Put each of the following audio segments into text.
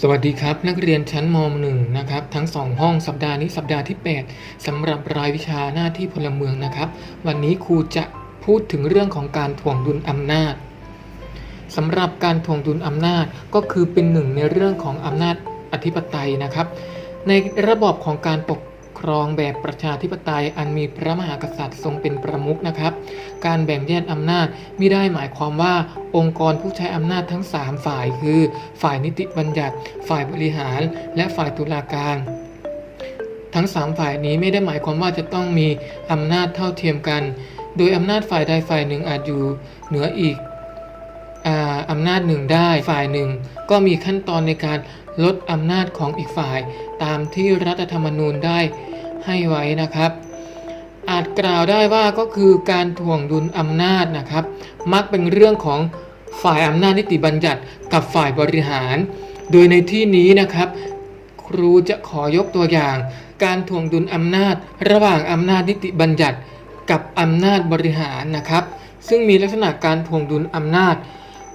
สวัสดีครับ นักเรียนชั้นม .1 นะครับทั้ง 2 ห้องสัปดาห์นี้สัปดาห์ที่ 8สำหรับรายวิชาหน้าที่พลเมืองนะครับ วันนี้ครูจะพูดถึงเรื่องของการถ่วงดุลอำนาจสำหรับการถ่วงดุลอำนาจก็คือเป็นหนึ่งในเรื่องของอำนาจอธิปไตยนะครับ ในระบอบของการปกครองแบบประชาธิปไตยอันมีพระมหากษัตริย์ทรงเป็นประมุขนะครับ การแบ่งแยกอำนาจไม่ได้หมายความว่าองค์กรผู้ใช้อำนาจทั้ง 3 ฝ่ายคือ ฝ่ายนิติบัญญัติ ฝ่ายบริหาร และฝ่ายตุลาการทั้ง 3 ฝ่ายนี้ไม่ได้หมายความว่าจะต้องมีอำนาจเท่าเทียมกัน โดยอำนาจฝ่ายใดฝ่ายหนึ่งอาจอยู่เหนืออีกอาอำนาจหนึ่งได้ฝ่ายหนึ่ง ก็มีขั้นตอนในการลดอำนาจของอีกฝ่าย ตามที่รัฐธรรมนูญได้ให้ไว้นะครับ อาจกล่าวได้ว่าก็คือการถ่วงดุลอำนาจนะครับ มักเป็นเรื่องของฝ่ายอำนาจนิติบัญญัติกับฝ่ายบริหาร โดยในที่นี้นะครับ ครูจะขอยกตัวอย่าง การถ่วงดุลอำนาจ ระหว่างอำนาจนิติบัญญัติ กับอำนาจบริหารนะครับ ซึ่งมีลักษณะการถ่วงดุลอำนาจ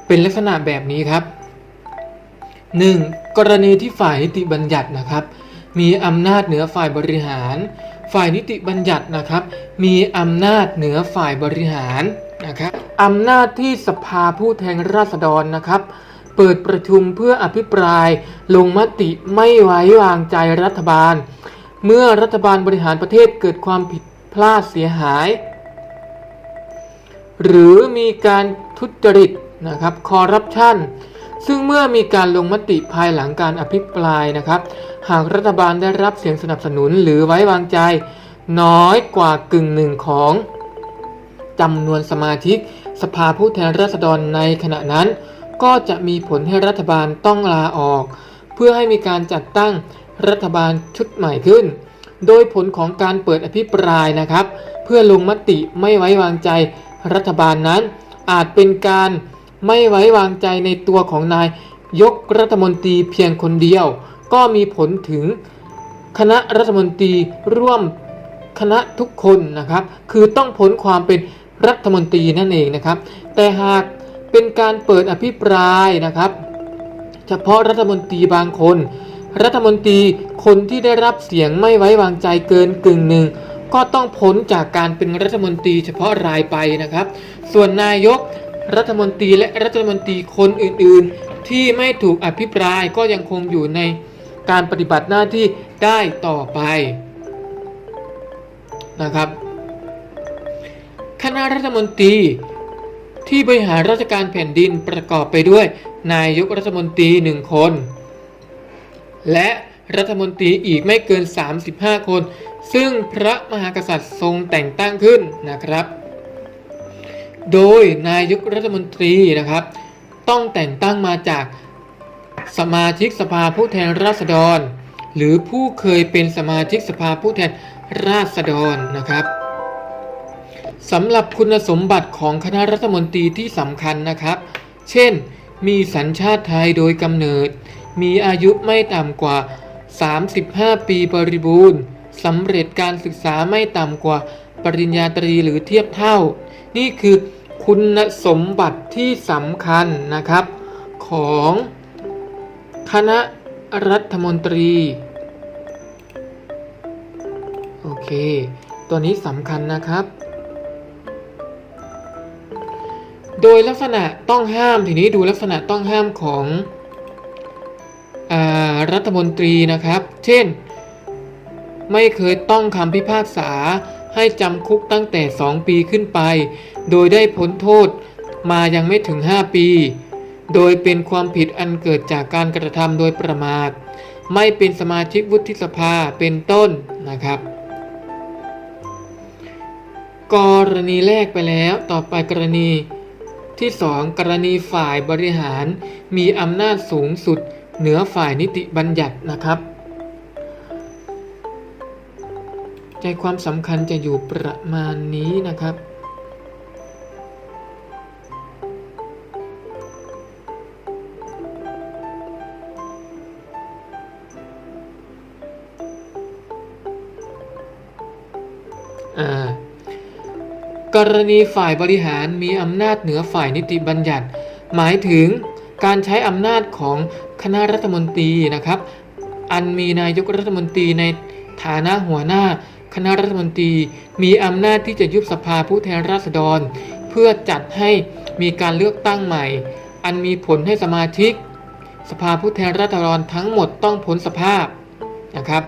เป็นลักษณะแบบนี้ครับ 1. กรณีที่ฝ่ายนิติบัญญัตินะครับ มีอำนาจเหนือฝ่ายบริหาร ฝ่ายนิติบัญญัตินะครับ มีอำนาจเหนือฝ่ายบริหารนะครับอำนาจที่สภาผู้แทนราษฎรนะครับ เปิดประชุมเพื่ออภิปรายลงมติไม่ไว้วางใจรัฐบาล เมื่อรัฐบาลบริหารประเทศเกิดความผิดพลาดเสียหาย หรือมีการทุจริตนะครับคอร์รัปชัน ซึ่งเมื่อมีการลงมติภายหลังการอภิปรายนะครับ หากรัฐบาลได้รับเสียงสนับสนุนหรือไว้วางใจ น้อยกว่ากึ่งหนึ่งของจำนวนสมาชิก สภาผู้แทนราษฎรในขณะนั้น ก็จะมีผลให้รัฐบาลต้องลาออก เพื่อให้มีการจัดตั้งรัฐบาลชุดใหม่ขึ้น โดยผลของการเปิดอภิปรายนะครับ เพื่อลงมติไม่ไว้วางใจรัฐบาลนั้น อาจเป็นการ ไม่ไว้วางใจในตัวของนายยกรัฐมนตรีเพียงคนเดียว ก็มีผลถึงคณะรัฐมนตรีร่วมคณะทุกคนนะครับ คือต้องพ้นความเป็นรัฐมนตรีนั่นเองนะครับ แต่หากเป็นการเปิดอภิปรายนะครับ เฉพาะรัฐมนตรีบางคน รัฐมนตรีคนที่ได้รับเสียงไม่ไว้วางใจเกินกึ่งหนึ่งก็ต้องพ้นจากการเป็นรัฐมนตรีเฉพาะรายไปนะครับ ส่วนนายก รัฐมนตรีและรัฐมนตรีคนอื่นๆ ที่ไม่ถูกอภิปรายก็ยังคงอยู่ในการปฏิบัติหน้าที่ได้ต่อไปนะครับคณะรัฐมนตรีที่บริหารราชการแผ่นดินประกอบไปด้วย นายกรัฐมนตรีหนึ่งคน และรัฐมนตรีอีกไม่เกิน 35 คน ซึ่งพระมหากษัตริย์ทรงแต่งตั้งขึ้นนะครับ โดยนายกรัฐมนตรีนะครับ ต้องแต่งตั้งมาจากสมาชิกสภาผู้แทนราษฎร หรือผู้เคยเป็นสมาชิกสภาผู้แทนราษฎรนะครับสำหรับคุณสมบัติของคณะรัฐมนตรีที่สำคัญนะครับ เช่น มีสัญชาติไทยโดยกำเนิด มีอายุไม่ต่ำกว่า 35 ปีบริบูรณ์สำเร็จการศึกษาไม่ต่ำกว่าปริญญาตรีหรือเทียบเท่า นี่คือ คุณสมบัติที่สำคัญนะครับ ของคณะรัฐมนตรี โอเค ตัวนี้สำคัญนะครับ โดยลักษณะต้องห้ามทีนี้ดูลักษณะต้องห้ามของอรัฐมนตรีนะครับ เช่น ไม่เคยต้องคำพิพากษา ให้จำคุกตั้งแต่ 2 ปีขึ้นไป โดยได้พ้นโทษมายังไม่ถึง 5 ปี โดยเป็นความผิดอันเกิดจากการกระทำโดยประมาท ไม่เป็นสมาชิกวุฒิสภาเป็นต้นนะครับกรณีแรกไปแล้วต่อไปกรณีที่ 2 กรณีฝ่ายบริหารมีอำนาจสูงสุด เหนือฝ่ายนิติบัญญัตินะครับ ใจความสำคัญจะอยู่ประมาณนี้นะครับอ่ากรณีฝ่ายบริหารมีอำนาจเหนือฝ่ายนิติบัญญัติ หมายถึงการใช้อำนาจของคณะรัฐมนตรีนะครับ อันมีนายกรัฐมนตรีในฐานะหัวหน้า คณะรัฐมนตรีมีอำนาจที่จะยุบสภาผู้แทนราษฎร เพื่อจัดให้มีการเลือกตั้งใหม่ อันมีผลให้สมาชิก สภาผู้แทนราษฎรทั้งหมดต้องพ้นสภาพนะครับ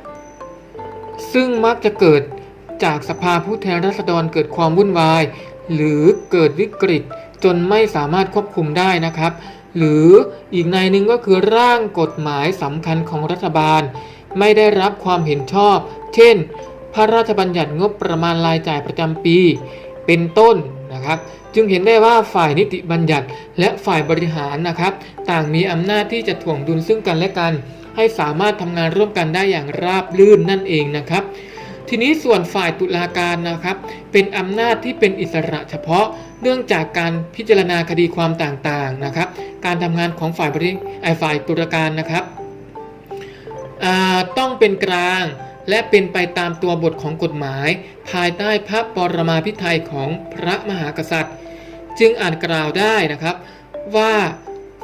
ซึ่งมักจะเกิดจากสภาผู้แทนราษฎรเกิดความวุ่นวาย หรือเกิดวิกฤตจนไม่สามารถควบคุมได้นะครับ หรืออีกในหนึ่งก็คือร่างกฎหมายสำคัญของรัฐบาล ไม่ได้รับความเห็นชอบ เช่น พระราชบัญญัติงบประมาณรายจ่ายประจำปี เป็นต้นนะครับ จึงเห็นได้ว่าฝ่ายนิติบัญญัติและฝ่ายบริหารนะครับ ต่างมีอำนาจที่จะถ่วงดุลซึ่งกันและกัน ให้สามารถทำงานร่วมกันได้อย่างราบรื่นนั่นเองนะครับ ทีนี้ส่วนฝ่ายตุลาการนะครับ เป็นอำนาจที่เป็นอิสระเฉพาะเนื่องจากการพิจารณาคดีความต่างๆนะครับ การทำงานของฝ่ายบริไอฝ่ายตุลาการนะครับต้องเป็นกลาง และเป็นไปตามตัวบทของกฎหมาย ภายใต้พระปรมาภิไธยของพระมหากษัตริย์ จึงอ่าจกล่าวได้นะครับ ว่า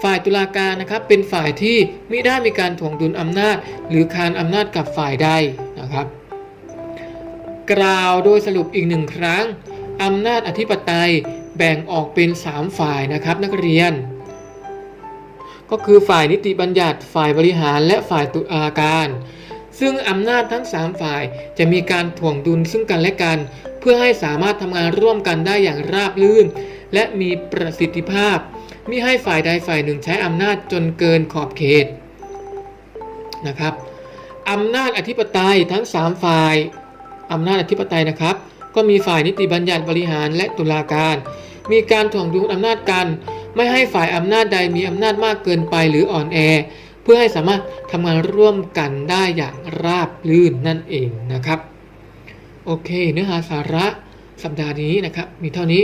ฝ่ายตุลาการนะครับเป็นฝ่ายที่ไม่ได้มีการถ่วงดุลอำนาจ หรือคานอำนาจกับฝ่ายใดนะครับ กล่าวโดยสรุปอีกหนึ่งครั้งอำนาจอธิปไตยแบ่งออกเป็น 3 ฝ่ายนะครับนักเรียน ก็คือฝ่ายนิติบัญญัติฝ่ายบริหารและฝ่ายตุลาการ ซึ่งอำนาจทั้ง 3 ฝ่ายจะมีการถ่วงดุลซึ่งกันและกัน เพื่อให้สามารถทำงานร่วมกันได้อย่างราบรื่น และมีประสิทธิภาพมิให้ฝ่ายใดฝ่ายหนึ่งใช้อำนาจจนเกินขอบเขตนะครับอำนาจอธิปไตยทั้ง 3 ฝ่ายอำนาจอธิปไตยนะครับ ก็มีฝ่ายนิติบัญญัติบริหารและตุลาการ มีการถ่วงดุลอำนาจกัน ไม่ให้ฝ่ายอำนาจใดมีอำนาจมากเกินไปหรืออ่อนแอ เพื่อให้สามารถทำงานร่วมกันได้อย่างราบรื่นนั่นเองนะครับ โอเค เนื้อหาสาระสัปดาห์นี้นะครับ มีเท่านี้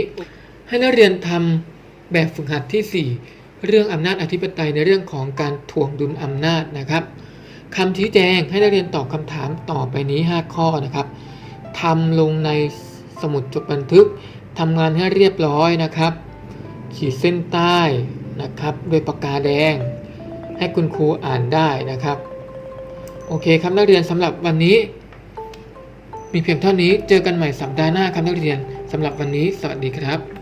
ให้นักเรียนทำแบบฝึกหัดที่ 4 เรื่องอำนาจอธิปไตยในเรื่องของการถ่วงดุลอำนาจนะครับคำชี้แจงให้นักเรียนตอบคำถามต่อไปนี้ 5 ข้อนะครับทำลงในสมุดจดบันทึกทำงานให้เรียบร้อยนะครับ ขีดเส้นใต้นะครับ โดยปากกาแดง ให้คุณครูอ่านได้นะครับ โอเคครับนักเรียนสำหรับวันนี้ มีเพียงเท่านี้เจอกันใหม่สัปดาห์หน้าครับนักเรียนสำหรับวันนี้ สวัสดีครับ